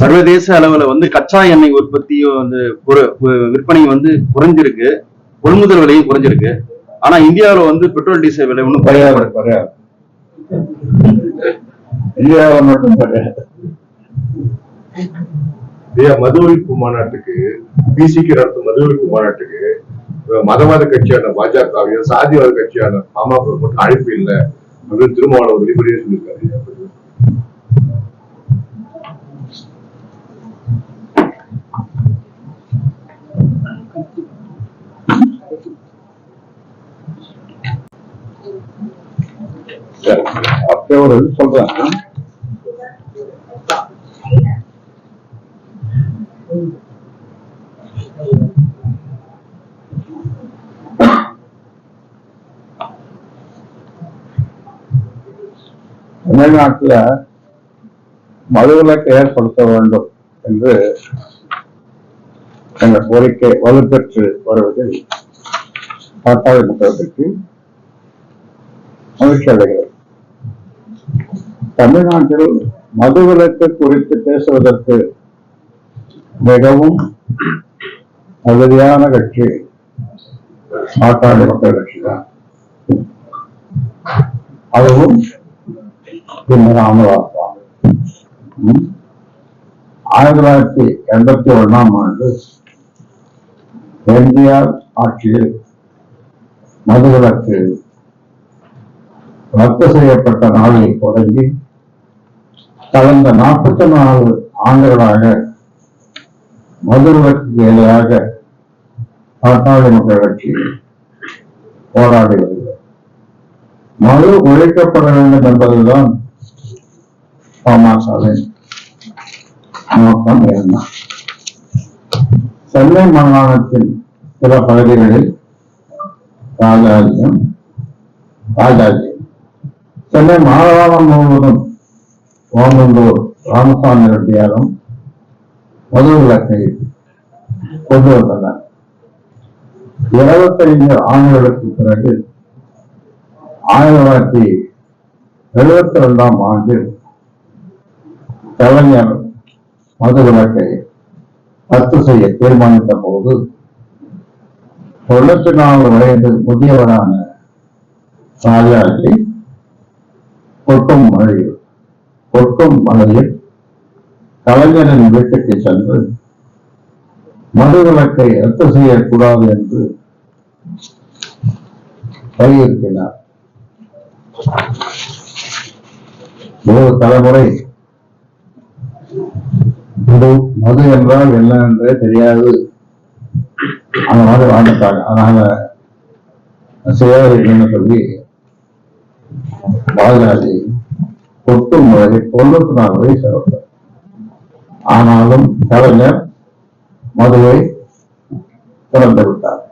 சர்வதேச அளவுல வந்து கச்சா எண்ணெய் உற்பத்தியும் வந்து விற்பனை வந்து குறைஞ்சிருக்கு. கொள்முதல் விலையும் குறைஞ்சிருக்கு. ஆனா இந்தியாவுல வந்து பெட்ரோல் டீசல் விலை ஒன்றும் குறையாது குறையாது. இந்தியாவில் மட்டும் குறையாது. ஐயா மது ஒழிப்பு மாநாட்டுக்கு பிசிக்கு நடத்தும் மது ஒழிப்பு மாநாட்டுக்கு மதவாத கட்சியான பாஜகவையும் சாதிவாத கட்சியான பாமக மட்டும் அழைப்பு இல்லை அப்படின்னு திருமாவளவன் வெளிப்படையே சொல்லியிருக்காரு அப்படியே ஒரு இது சொல்றேன் தமிழ்நாட்டில் மதுவிலக்கு ஏற்படுத்த வேண்டும் என்று எங்கள் கோரிக்கை வலுப்பெற்று வருவதில் பாட்டாளி மக்களுக்கு மகிழ்ச்சி அடைகிறது. தமிழ்நாட்டில் மதுவிலக்கு குறித்து பேசுவதற்கு மிகவும் தகுதியான கட்சி நாட்டாண்டு மக்கள் கட்சி தான் அதுவும் ராமதாஸ் ஆயிரத்தி தொள்ளாயிரத்தி எண்பத்தி ஒண்ணாம் ஆண்டு எம்ஜிஆர் ஆட்சியில் மதுவிலக்கு ரத்து செய்யப்பட்ட நாளில் தொடங்கி கடந்த நாற்பத்தி நாலு ஆண்டுகளாக மதுவிலக்கு எதிராக பாட்டாளி மக்கள் கட்சி போராடி வருகிறது. மது ஒழிக்கப்பட வேண்டும் என்பதுதான் பாமகவின் நோக்கம் இருந்தார் சென்னை மாகாணத்தின் சில பகுதிகளில் ராஜாஜியும் ராஜாஜி. சென்னை மாகாணம் முழுவதும் ஓமந்தூர் ராமசாமி ரெட்டியாரும் மது விளக்கை கொண்டு வந்தனர். இருபத்தைந்து ஆண்டுகளுக்கு பிறகு ஆயிரத்தி தொள்ளாயிரத்தி எழுபத்தி ரெண்டாம் ஆண்டில் கலைஞர் மது விளக்கை ரத்து செய்ய தீர்மானித்த போது தொண்ணூத்தி நாலு வயது முதியவரான ராஜாஜி கொட்டும் மழையில் கொட்டும் மழையில் கலைஞரின் வீட்டுக்கு சென்று மதுவிலக்கை ரத்து செய்யக்கூடாது என்று வலியுறுத்தினார். ஒரு தலைமுறை மது மது என்றால் என்ன என்றே தெரியாது. அந்த மாதிரி வாழ்ந்துட்டாங்க அதனால செய்யாதீங்கன்னு சொல்லி பாஜாஜி கொட்டும் முறை தொண்ணூத்தி நாலு வயசு அவர். ஆனாலும் கலைஞர் மதுவை திறந்து விட்டார்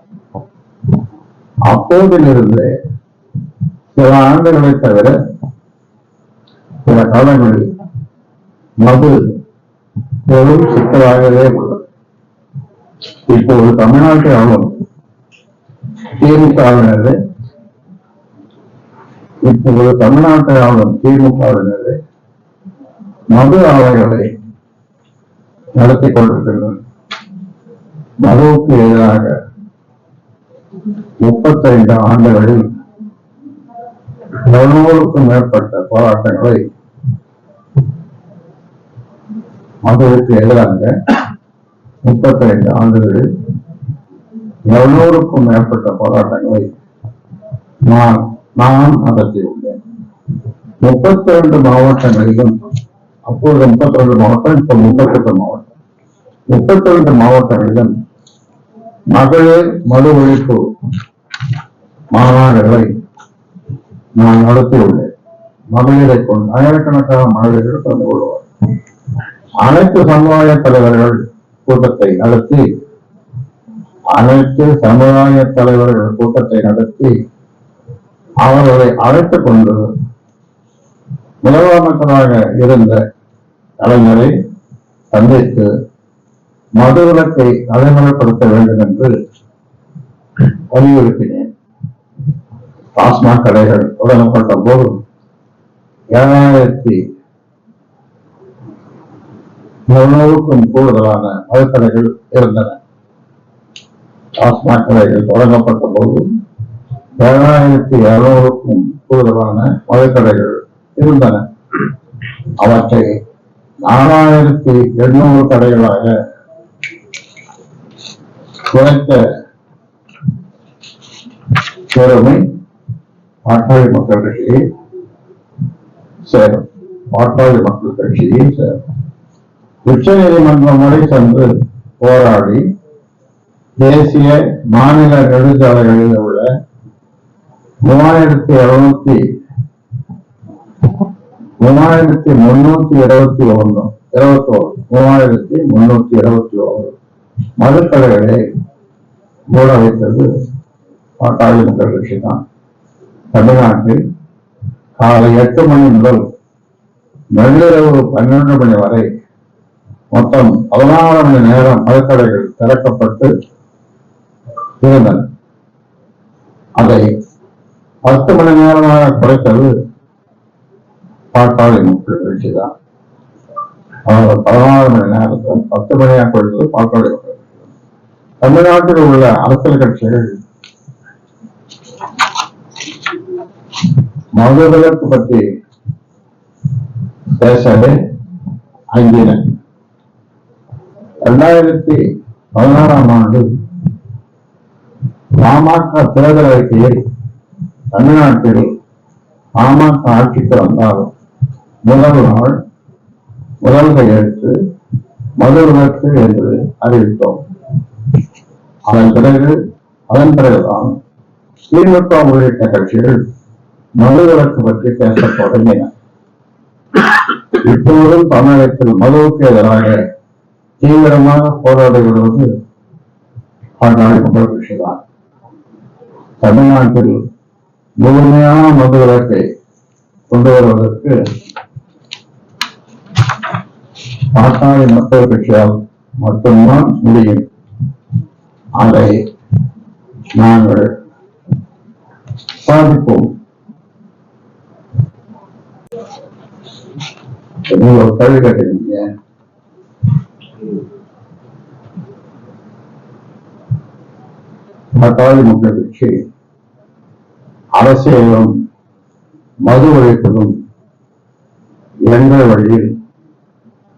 அப்போதிலிருந்து சில ஆண்டுகளை தவிர சில காலங்களில் மது பெரும் சிக்கலாகவே உள்ளது இப்போது தமிழ்நாட்டை ஆளும் திமுகவினரு இப்போது தமிழ்நாட்டை ஆளும் திமுகவினரு மது ஆலைகளை நடத்தி கொண்டிருக்கின்றனர். மதுவுக்கு எதிராக முப்பத்தைந்து ஆண்டுகளில் இருநூறுக்கும் மேற்பட்ட போராட்டங்களை மதுவுக்கு எதிராக முப்பத்தைந்து ஆண்டுகளில் இருநூறுக்கும் மேற்பட்ட போராட்டங்களை நான் நான் நடத்தியுள்ளேன் முப்பத்தி ரெண்டு மாவட்டங்களிலும் அப்பொழுது முப்பத்தி ரெண்டு மாவட்டம் இப்போ முப்பத்தெட்டு மாவட்டம். முப்பத்தி ரெண்டு மாவட்டங்களிலும் மகளிர் மது ஒழிப்பு மாநாடுகளை நான் நடத்தியுள்ளேன். மகளிரை கொண்டு ஆயிரக்கணக்கான மகளிர்கள் கலந்து கொள்வார் அனைத்து சமுதாய தலைவர்கள் கூட்டத்தை நடத்தி அனைத்து சமுதாய தலைவர்கள் கூட்டத்தை நடத்தி அவர்களை அழைத்துக் கொண்டு முதலமைச்சராக இருந்த கலைஞரை சந்தித்து மதுவிலக்கை நடைமுறைப்படுத்த வேண்டும் என்று வலியுறுத்தினேன். டாஸ்மாக் கடைகள் தொடங்கப்பட்ட போது ஏழாயிரத்தி இருநூறுக்கும் கூடுதலான மதுக்கடைகள் இருந்தன. டாஸ்மாக் கடைகள் தொடங்கப்பட்ட போது ஏழாயிரத்தி இருநூறுக்கும் கூடுதலான மதுக்கடைகள் இருந்தன. அவற்றை நாலாயிரத்தி எண்ணூறு கடைகளாக குறைத்த பெருமை பாட்டாளி மக்கள் கட்சியை சேரும். பாட்டாளி மக்கள் கட்சியை சேரும். உச்ச நீதிமன்றம் வரை சென்று போராடி தேசிய மாநில நெடுஞ்சாலைகளில் உள்ள மூவாயிரத்தி எழுநூத்தி மூவாயிரத்தி முன்னூத்தி இருபத்தி ஒன்று இருபத்தி ஒன்று மூவாயிரத்தி முன்னூத்தி இருபத்தி ஒன்று மதுக்கடைகளை மூட வைத்தது பாட்டாளி மக்கள் கட்சி தான் தமிழ்நாட்டில் காலை எட்டு மணி முதல் நள்ளிரவு பன்னிரண்டு மணி வரை மொத்தம் பதினாறு மணி நேரம் மதுக்கடைகள் திறக்கப்பட்டு இருந்தன. அதை பத்து மணி நேரமாக குறைத்தது பாட்டாளி மக்கள் கட்சி தான். பதினாறு மணி நேரத்தை பத்து மணியாக குறைத்தது பாட்டாளி மக்கள் தமிழ்நாட்டில் உள்ள அரசியல் கட்சிகள் மதுவிலக்கு பற்றி பேசவே அஞ்சின. இரண்டாயிரத்தி பதினாறாம் ஆண்டு பாமக தேர்தல் அறிக்கையை தமிழ்நாட்டில் பாமக ஆட்சிக்கு வந்தால் முதல் நாள் முதல் கையெழுத்து மதுவிலக்கு என்று அறிவித்தோம். அதன் பிறகு அதன் பிறகுதான் திமுக உள்ளிட்ட கட்சிகள் மதுவிலக்கு பற்றி பேச தொடங்கின. இப்போதும் தமிழகத்தில் மதுவுக்கு எதிராக தீவிரமாக போராடி வருவது பாட்டாளி விஷயம் தமிழ்நாட்டில் முழுமையான மதுவிலக்கை கொண்டு வருவதற்கு பாட்டாளி மக்கள் கட்சியால் மட்டும்தான் முடியும். அதை நாங்கள் சாதிப்போம் நீங்க ஒரு கேள்வி பாட்டாளி மக்கள் கட்சி அரசியலும் மது ஒழிப்பதும் எங்கள் வழியில்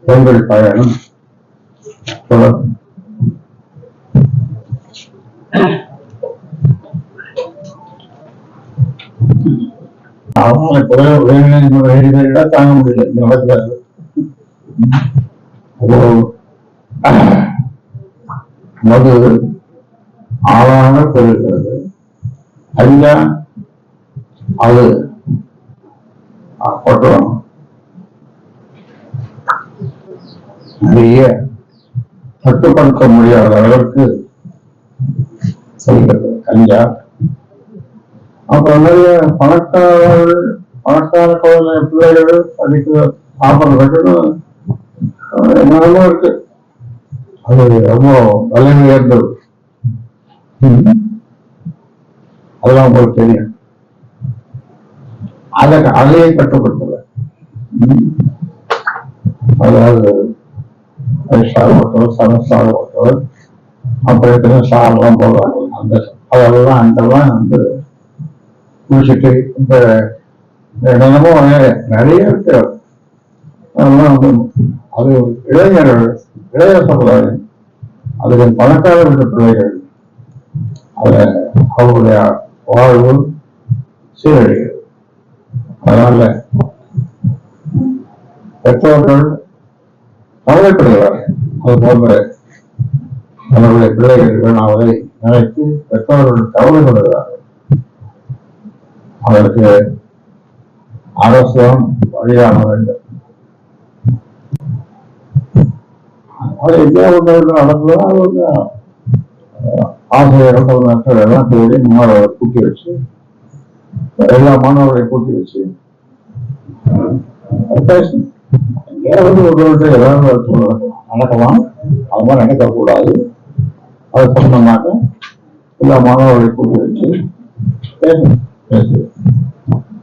எங்கள் பயணம் தொடரும். அவங்களை கூட வேண்டிய தாங்க முடியல இந்த நடக்கிறாரு மது ஆளாக பெறுகிறது ஐயா அது பட்டம் நிறைய கட்டுப்படுத்த முடியாத அளவிற்கு செல்கிறது கஞ்சா அப்புறம் நிறைய பணக்காரர்கள் பணக்கார குழந்தை பிள்ளைகள் படிக்க சாப்பிட்றதுக்கு என்னென்னமோ இருக்கு. அது ரொம்ப விலை உயர்ந்தது அதெல்லாம் உங்களுக்கு தெரியும். அதை அதையே கட்டுப்படுத்தல அதாவது வயசாக ஓட்டுவர் அப்புறம் எத்தனை சாரெல்லாம் போடுவாங்க அந்த அதெல்லாம் அங்கெல்லாம் வந்து குளிச்சுட்டு இந்த என்னென்னமோ நிறைய இருக்கு. அதெல்லாம் வந்து அது இளைஞர்கள் இளைய சமுதாயம் அதுக்கு பணக்கார வீட்டு பிள்ளைகள் அதை அவருடைய வாழ்வு சீரழிகிறது. அதனால பெற்றோர்கள் கவலைப்படுகிறார்கள் அது போன்ற தன்னுடைய பிள்ளைகள் வீணாவதை நினைத்து பெற்றோர்கள் கவலைப்படுகிறார்கள் அதற்கு அரசும் வழியாக வேண்டும். அது எங்கேயோ ஒன்று நடந்ததா ஆசிரியர்கள் மக்கள் எல்லாம் கூடி முன்னாள் கூட்டி வச்சு எல்லா மாணவர்களையும் கூட்டி வச்சு பேசணும் ஒருவர்கிட்ட ஏதாவது நடக்கலாம். அது மாதிரி நடக்கக்கூடாது அது சொன்னோம்னாக்க எல்லா மாணவர்களையும் கூட்டி வச்சு பேசணும் பேசு.